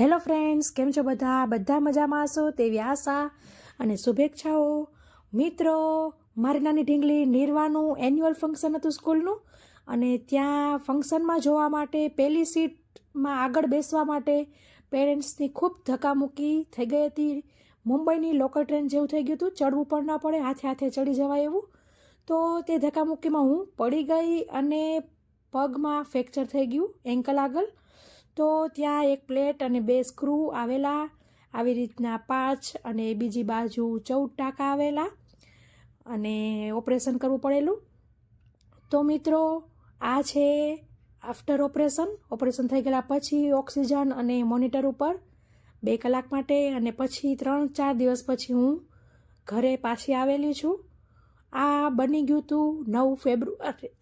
Hello friends, કેમ છો બધા? બધા મજામાં હશો? તેવી આશા અને શુભેચ્છાઓ. મિત્રો, મારી નાની ઢીંગલી નિર્વાનું એન્યુઅલ ફંક્શન હતું સ્કૂલનું અને ત્યાં ફંક્શનમાં જોવા માટે પહેલી સીટમાં આગળ બેસવા માટે પેરેન્ટ્સની ખૂબ ધક્કામુક્કી થઈ ગઈ હતી. મુંબઈની લોકલ ટ્રેન જેવું થઈ ગયું હતું. ચડવું પણ ના પડે, હાથે હાથે ચડી જવાય એવું. તો તે ધક્કામુક્કીમાં હું પડી ગઈ અને પગમાં ફ્રેક્ચર થઈ ગયું એન્કલ આગળ. તો ત્યાં એક પ્લેટ અને બે સ્ક્રૂ આવેલા, આવી રીતના પાંચ અને બીજી બાજુ ચૌદ ટાંકા આવેલા અને ઓપરેશન કરવું પડેલું. તો મિત્રો, આ છે આફ્ટર ઓપરેશન ઓપરેશન થઈ ગયેલા પછી ઓક્સિજન અને મોનિટર ઉપર બે કલાક માટે અને પછી ત્રણ ચાર દિવસ પછી હું ઘરે પાછી આવેલી છું. આ બની ગયું હતું નવ ફેબ્રુઆરી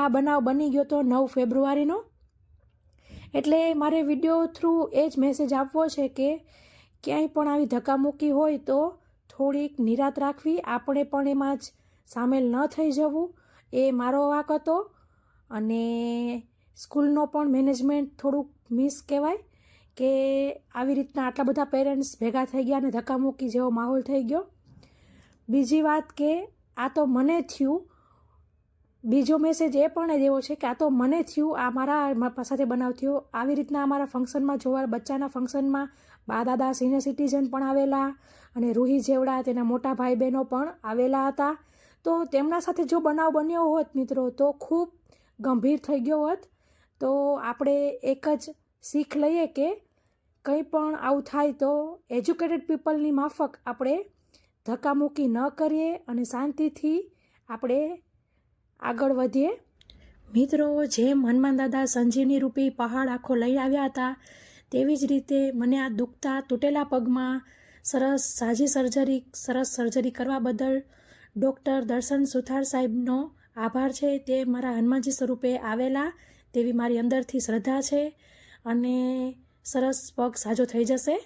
આ બનાવ બની ગયો તો નવ ફેબ્રુઆરીનો? એટલે મારે વીડિયો થ્રુ એ જ મેસેજ આપવો છે કે ક્યાંય પણ આવી ધક્કામુક્કી હોય તો થોડીક નિરાત રાખવી. આપણે પણ એમાં જ સામેલ ન થઈ જવું. એ મારો વાક હતો અને સ્કૂલનો પણ મેનેજમેન્ટ થોડુંક મિસ કહેવાય કે આવી રીતના આટલા બધા પેરેન્ટ્સ ભેગા થઈ ગયા અને ધક્કામુક્કી જેવો માહોલ થઈ ગયો. બીજી વાત કે આ તો મને થયું બીજો મેસેજ એ પણ દેવો છે કે આ તો મને થયું, આ મારા સાથે બનાવ થયો. આવી રીતના અમારા ફંક્શનમાં જોવા, બચ્ચાના ફંક્શનમાં બા દાદા સિનિયર સિટીઝન પણ આવેલા અને રૂહી જેવડા, તેના મોટા ભાઈ બહેનો પણ આવેલા હતા. તો તેમના સાથે જો બનાવ બન્યો હોત મિત્રો, તો ખૂબ ગંભીર થઈ ગયો હોત. તો આપણે એક જ શીખ લઈએ કે કંઈ પણ આવું થાય તો એજ્યુકેટેડ પીપલની માફક આપણે ધક્કામુક્કી ન કરીએ અને શાંતિથી આપણે આગળ વધીએ. મિત્રો જેમ હનુમાન દાદા સંજીવની રૂપી પહાડ આખો લઈ આવ્યા હતા, તેવી જ રીતે મને આ દુખતા તૂટેલા પગમાં સરસ સાજી સર્જરી, સરસ સર્જરી કરવા બદલ ડૉક્ટર દર્શન સુથાર સાહેબનો આભાર છે. તે મારા હનુમાનજી સ્વરૂપે આવેલા, તેવી મારી અંદરથી શ્રદ્ધા છે અને સરસ પગ સાજો થઈ જશે.